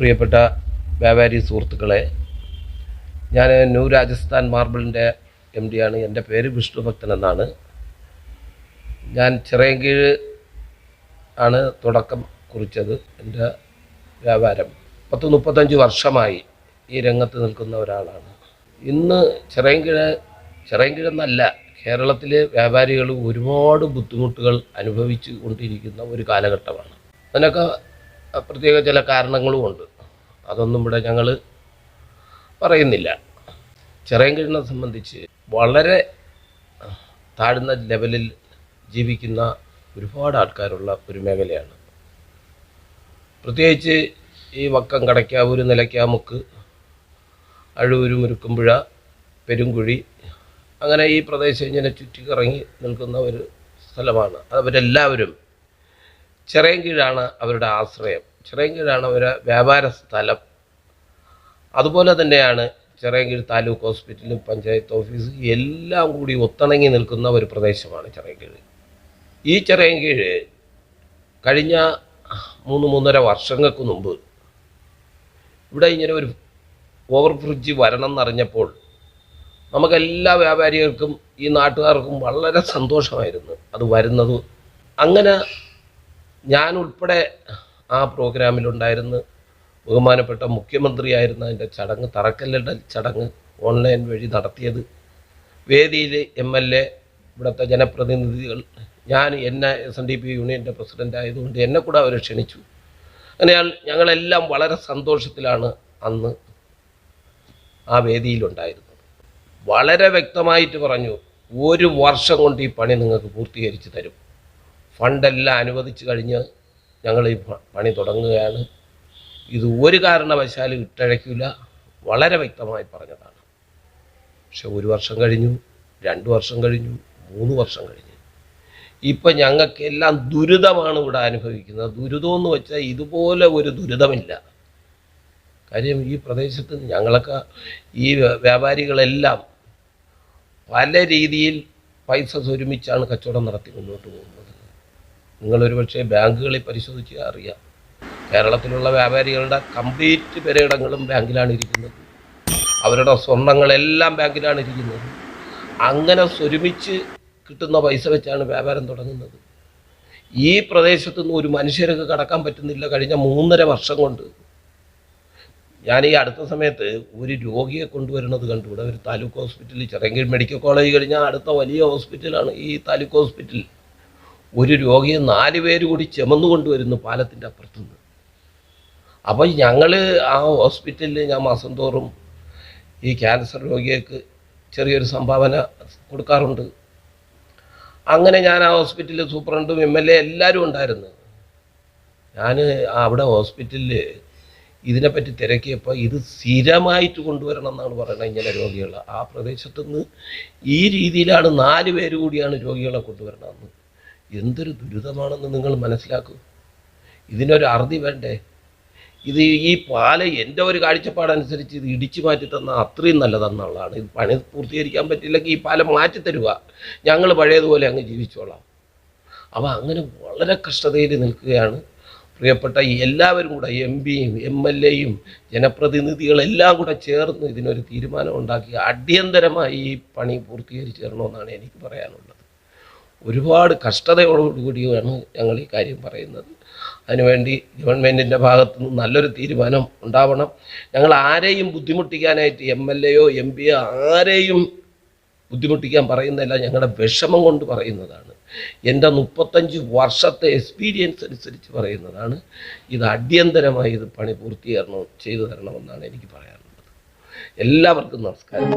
പ്രിയപ്പെട്ട വ്യാപാരി സുഹൃത്തുക്കളെ ഞാൻ ന്യൂ രാജസ്ഥാൻ മാർബിളിന്റെ എം ആണ്. എന്റെ പേര് വിഷ്ണുഭക്തൻ എന്നാണ്. ഞാൻ ചിറയൻകീഴ് ആണ് തുടക്കം കുറിച്ചത് എന്റെ വ്യാപാരം. പത്ത് മുപ്പത്തഞ്ച് വർഷമായി ഈ രംഗത്ത് നിൽക്കുന്ന ഒരാളാണ്. ഇന്ന് ചിറയൻകീഴ് ചിറയൻകീഴെന്നല്ല കേരളത്തിലെ വ്യാപാരികൾ ഒരുപാട് ബുദ്ധിമുട്ടുകൾ അനുഭവിച്ചു കൊണ്ടിരിക്കുന്ന ഒരു കാലഘട്ടമാണ്. അതിനൊക്കെ പ്രത്യേക ചില കാരണങ്ങളുമുണ്ട്. അതൊന്നും ഇവിടെ ഞങ്ങൾ പറയുന്നില്ല. ചിറയൻകീഴിനെ സംബന്ധിച്ച് വളരെ താഴ്ന്ന ലെവലിൽ ജീവിക്കുന്ന ഒരുപാട് ആൾക്കാരുള്ള ഒരു മേഖലയാണ്. പ്രത്യേകിച്ച് ഈ വക്കം കടയ്ക്കാവൂർ നിലയ്ക്കാമുക്ക് അഴൂര് മുരുക്കുമ്പുഴ പെരുങ്കുഴി അങ്ങനെ ഈ പ്രദേശം ഇങ്ങനെ ചുറ്റിക്കറങ്ങി നിൽക്കുന്ന ഒരു സ്ഥലമാണ്. അവരെല്ലാവരും ചിറയൻകീഴാണ് അവരുടെ ആശ്രയം. ചിറയൻകീഴാണ് അവരുടെ വ്യാപാര സ്ഥലം. അതുപോലെ തന്നെയാണ് ചിറയൻകീഴ് താലൂക്ക് ഹോസ്പിറ്റലും പഞ്ചായത്ത് ഓഫീസ് എല്ലാം കൂടി ഒത്തിണങ്ങി നിൽക്കുന്ന ഒരു പ്രദേശമാണ് ചിറയൻകീഴ് ഈ ചിറയൻകീഴ് കഴിഞ്ഞ മൂന്ന് മൂന്നര വർഷങ്ങൾക്ക് മുമ്പ് ഇവിടെ ഇങ്ങനെ ഒരു ഓവർ ബ്രിഡ്ജ് വരണം എന്നറിഞ്ഞപ്പോൾ നമുക്കെല്ലാ വ്യാപാരികൾക്കും ഈ നാട്ടുകാർക്കും വളരെ സന്തോഷമായിരുന്നു അത് വരുന്നത്. അങ്ങനെ ഞാൻ ഉൾപ്പെടെ ആ പ്രോഗ്രാമിലുണ്ടായിരുന്നു ബഹുമാനപ്പെട്ട മുഖ്യമന്ത്രിയായിരുന്ന അതിന്റെ ചടങ്ങ് തറക്കല്ലിടൽ ചടങ്ങ് ഓൺലൈൻ വഴി നടത്തിയത്. വേദിയിൽ എം എൽ എ ഇവിടുത്തെ ജനപ്രതിനിധികൾ ഞാൻ എന്നെ എസ് എൻ ഡി പി യൂണിയന്റെ പ്രസിഡന്റ് ആയതുകൊണ്ട് എന്നെ കൂടെ അവർ ക്ഷണിച്ചു. അങ്ങനെയാൽ ഞങ്ങളെല്ലാം വളരെ സന്തോഷത്തിലാണ് അന്ന് ആ വേദിയിലുണ്ടായിരുന്നത്. വളരെ വ്യക്തമായിട്ട് പറഞ്ഞു ഒരു വർഷം കൊണ്ട് ഈ പണി നിങ്ങൾക്ക് പൂർത്തീകരിച്ച് തരും. ഫണ്ടെല്ലാം അനുവദിച്ച് കഴിഞ്ഞ് ഞങ്ങൾ ഈ പണി തുടങ്ങുകയാണ്. ഇത് ഒരു കാരണവശാലും ഇട്ടഴയ്ക്കില്ല വളരെ വ്യക്തമായി പറഞ്ഞതാണ്. പക്ഷെ ഒരു വർഷം കഴിഞ്ഞു രണ്ട് വർഷം കഴിഞ്ഞു മൂന്ന് വർഷം കഴിഞ്ഞു. ഇപ്പം ഞങ്ങൾക്കെല്ലാം ദുരിതമാണ് ഇവിടെ അനുഭവിക്കുന്നത്. ദുരിതം എന്ന് വെച്ചാൽ ഇതുപോലെ ഒരു ദുരിതമില്ല. കാര്യം ഈ പ്രദേശത്ത് ഞങ്ങളൊക്കെ ഈ വ്യാപാരികളെല്ലാം പല രീതിയിൽ പൈസ സ്വരുമിച്ചാണ് കച്ചവടം നടത്തി മുന്നോട്ട് പോകുന്നത്. നിങ്ങളൊരു പക്ഷേ ബാങ്കുകളിൽ പരിശോധിച്ചാൽ അറിയാം. കേരളത്തിലുള്ള വ്യാപാരികളുടെ കംപ്ലീറ്റ് പെരയിടങ്ങളും ബാങ്കിലാണ് ഇരിക്കുന്നത്. അവരുടെ സ്വർണങ്ങളെല്ലാം ബാങ്കിലാണ് ഇരിക്കുന്നത്. അങ്ങനെ സ്വരുമിച്ച് കിട്ടുന്ന പൈസ വെച്ചാണ് വ്യാപാരം തുടങ്ങുന്നത്. ഈ പ്രദേശത്തു നിന്ന് ഒരു മനുഷ്യർക്ക് കടക്കാൻ പറ്റുന്നില്ല കഴിഞ്ഞ മൂന്നര വർഷം കൊണ്ട്. ഞാൻ ഈ അടുത്ത സമയത്ത് ഒരു രോഗിയെ കൊണ്ടുവരുന്നത് കണ്ടു. ഇവിടെ ഒരു താലൂക്ക് ഹോസ്പിറ്റലിൽ ചെറിയ മെഡിക്കൽ കോളേജ് കഴിഞ്ഞാൽ അടുത്ത വലിയ ഹോസ്പിറ്റലാണ് ഈ താലൂക്ക് ഹോസ്പിറ്റൽ. ഒരു രോഗിയെ നാല് പേര് കൂടി ചുമന്നു കൊണ്ടുവരുന്നു പാലത്തിന്റെ അപ്പുറത്തുനിന്ന്. അപ്പോൾ ഞങ്ങൾ ആ ഹോസ്പിറ്റലിൽ ഞാൻ മാസം തോറും ഈ ക്യാൻസർ രോഗികൾക്ക് ചെറിയൊരു സംഭാവന കൊടുക്കാറുണ്ട്. അങ്ങനെ ഞാൻ ആ ഹോസ്പിറ്റലിൽ സൂപ്രണ്ടും എം എൽ എ എല്ലാവരും ഉണ്ടായിരുന്നു. ഞാൻ അവിടെ ഹോസ്പിറ്റലിൽ ഇതിനെപ്പറ്റി തിരക്കിയപ്പോൾ ഇത് സ്ഥിരമായിട്ട് കൊണ്ടുവരണം എന്നാണ് പറയുന്നത് ഇങ്ങനെ രോഗികൾ ആ പ്രദേശത്തുനിന്ന് ഈ രീതിയിലാണ് നാല് പേര് കൂടിയാണ് രോഗികളെ കൊണ്ടുവരണമെന്ന് എന്തൊരു ദുരിതമാണെന്ന് നിങ്ങൾ മനസ്സിലാക്കൂ. ഇതിനൊരു അറുതി വേണ്ടേ? ഇത് ഈ പാല എന്റെ ഒരു കാഴ്ചപ്പാടനുസരിച്ച് ഇത് ഇടിച്ചു മാറ്റി തന്ന അത്രയും നല്ലതെന്നുള്ളതാണ്. ഇത് പണി പൂർത്തീകരിക്കാൻ പറ്റില്ലെങ്കിൽ ഈ പാലം മാറ്റി തരുക. ഞങ്ങൾ പഴയതുപോലെ അങ്ങ് ജീവിച്ചോളാം. അപ്പോൾ അങ്ങനെ വളരെ കഷ്ടതയിൽ നിൽക്കുകയാണ്. പ്രിയപ്പെട്ട എല്ലാവരും കൂടെ എം പിയും എം എൽ എയും ജനപ്രതിനിധികളെല്ലാം കൂടെ ചേർന്ന് ഇതിനൊരു തീരുമാനം ഉണ്ടാക്കി അടിയന്തരമായി ഈ പണി പൂർത്തീകരിച്ചു തരണമെന്നാണ് എനിക്ക് പറയാനുള്ളത്. ഒരുപാട് കഷ്ടതയോടുകൂടിയാണ് ഞങ്ങൾ ഈ കാര്യം പറയുന്നത്. അതിനുവേണ്ടി ഗവൺമെന്റിന്റെ ഭാഗത്തു നിന്ന് നല്ലൊരു തീരുമാനം ഉണ്ടാവണം. ഞങ്ങൾ ആരെയും ബുദ്ധിമുട്ടിക്കാനായിട്ട് എം എൽ എയോ എം പിയോ ആരെയും ബുദ്ധിമുട്ടിക്കാൻ പറയുന്നതല്ല ഞങ്ങളുടെ വിഷമം കൊണ്ട് പറയുന്നതാണ്. എന്റെ മുപ്പത്തഞ്ച് വർഷത്തെ എക്സ്പീരിയൻസ് അനുസരിച്ച് പറയുന്നതാണ്. ഇത് അടിയന്തരമായി ഇത് പണി പൂർത്തീകരണം ചെയ്തു തരണമെന്നാണ് എനിക്ക് പറയാനുള്ളത്. എല്ലാവർക്കും നമസ്കാരം.